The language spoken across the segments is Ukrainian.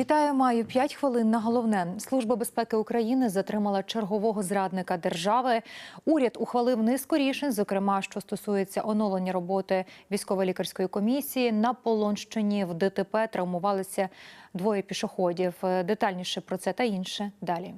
Вітаю, маю 5 хвилин на головне. Служба безпеки України затримала чергового зрадника держави. Уряд ухвалив низку рішень, зокрема, що стосується оновлення роботи військово-лікарської комісії. На Полонщині в ДТП травмувалися двоє пішоходів. Детальніше про це та інше далі.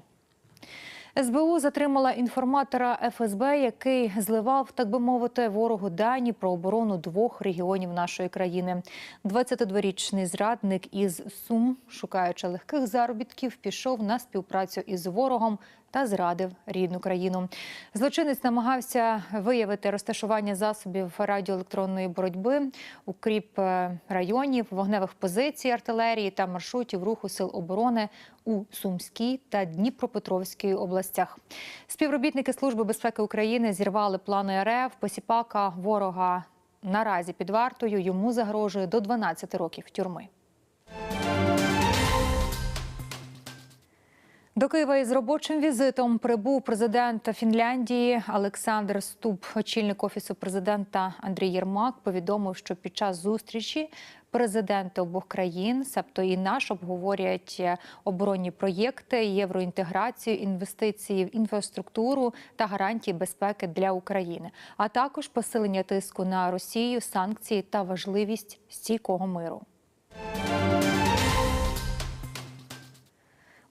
СБУ затримала інформатора ФСБ, який зливав, так би мовити, ворогу дані про оборону двох регіонів нашої країни. 22-річний зрадник із Сум, шукаючи легких заробітків, пішов на співпрацю із ворогом та зрадив рідну країну. Злочинець намагався виявити розташування засобів радіоелектронної боротьби, укріп е, районів, вогневих позицій артилерії та маршрутів руху сил оборони у Сумській та Дніпропетровській областях. Співробітники Служби безпеки України зірвали плани РФ. Посіпака ворога наразі під вартою йому загрожує до 12 років тюрми. До Києва із робочим візитом прибув президент Фінляндії Олександр Ступ. Очільник офісу президента Андрій Єрмак повідомив, що під час зустрічі президенти обох країн, себто і наш, обговорять оборонні проєкти, євроінтеграцію, інвестиції в інфраструктуру та гарантії безпеки для України, а також посилення тиску на Росію, санкції та важливість стійкого миру.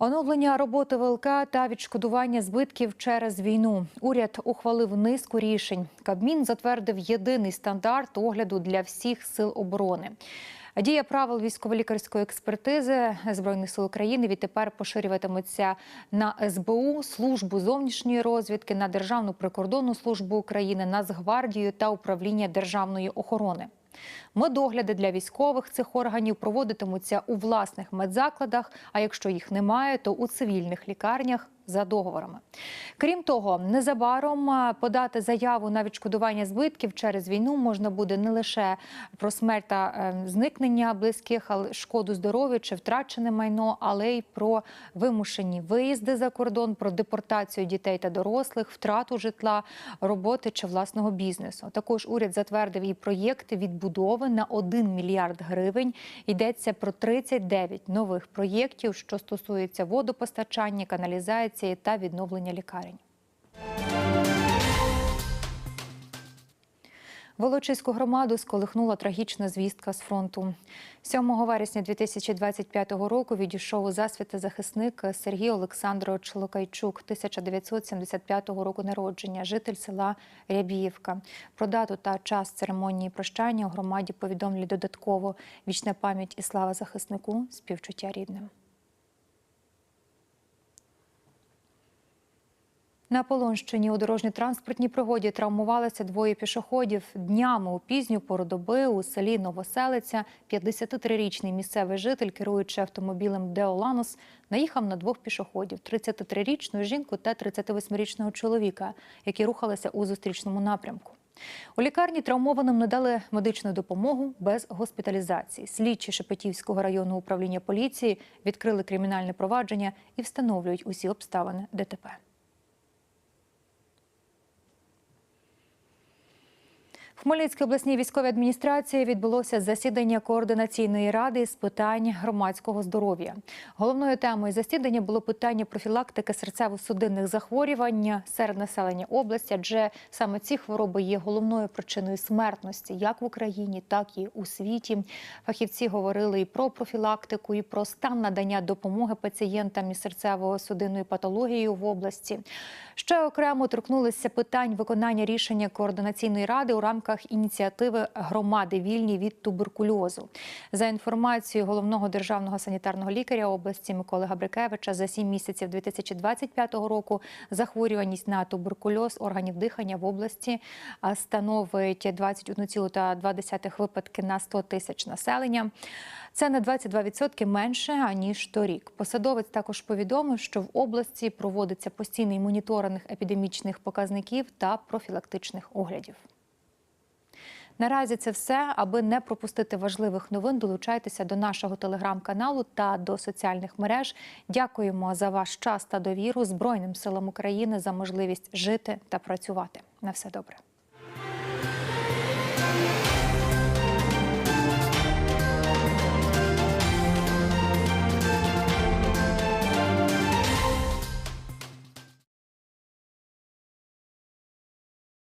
Оновлення роботи ВЛК та відшкодування збитків через війну. Уряд ухвалив низку рішень. Кабмін затвердив єдиний стандарт огляду для всіх сил оборони. Дія правил військово-лікарської експертизи збройних сил України відтепер поширюватиметься на СБУ, службу зовнішньої розвідки, на Державну прикордонну службу України, Нацгвардію та управління державної охорони. Медогляди для військових цих органів проводитимуться у власних медзакладах. А якщо їх немає, то у цивільних лікарнях за договорами. Крім того, незабаром подати заяву на відшкодування збитків через війну можна буде не лише про смерть та зникнення близьких, шкоду здоров'ю чи втрачене майно, але й про вимушені виїзди за кордон, про депортацію дітей та дорослих, втрату житла, роботи чи власного бізнесу. Також уряд затвердив і проєкти відбудови на 1 мільярд гривень. Йдеться про 39 нових проєктів, що стосуються водопостачання, каналізації та відновлення лікарень. Волочиську громаду сколихнула трагічна звістка з фронту. 7 вересня 2025 року відійшов у засвіти захисник Сергій Олександрович Локайчук, 1975 року народження, житель села Рябіївка. Про дату та час церемонії прощання у громаді повідомлі додатково вічна пам'ять і слава захиснику, співчуття рідним. На Полонщині у дорожньо-транспортній пригоді травмувалися двоє пішоходів. Днями у пізню пору доби у селі Новоселиця 53-річний місцевий житель, керуючи автомобілем Деоланос, наїхав на двох пішоходів: – 33-річну жінку та 38-річного чоловіка, які рухалися у зустрічному напрямку. У лікарні травмованим надали медичну допомогу без госпіталізації. Слідчі Шепетівського районного управління поліції відкрили кримінальне провадження і встановлюють усі обставини ДТП. Хмельницькій обласній військовій адміністрації відбулося засідання координаційної ради з питань громадського здоров'я. Головною темою засідання було питання профілактики серцево-судинних захворювань серед населення області, адже саме ці хвороби є головною причиною смертності як в Україні, так і у світі. Фахівці говорили і про профілактику, і про стан надання допомоги пацієнтам із серцево-судинною патологією в області. Ще окремо торкнулися питань виконання рішення координаційної ради у рамках ініціативи громади вільні від туберкульозу. За інформацією головного державного санітарного лікаря області Миколи Габрикевича, за сім місяців 2025 року захворюваність на туберкульоз органів дихання в області становить 21,2 випадки на 100 тисяч населення. Це на 22% менше аніж торік. Посадовець також повідомив, що в області проводиться постійний моніторинг епідемічних показників та профілактичних оглядів. Наразі це все. Аби не пропустити важливих новин, долучайтеся до нашого телеграм-каналу та до соціальних мереж. Дякуємо за ваш час та довіру Збройним силам України за можливість жити та працювати. На все добре.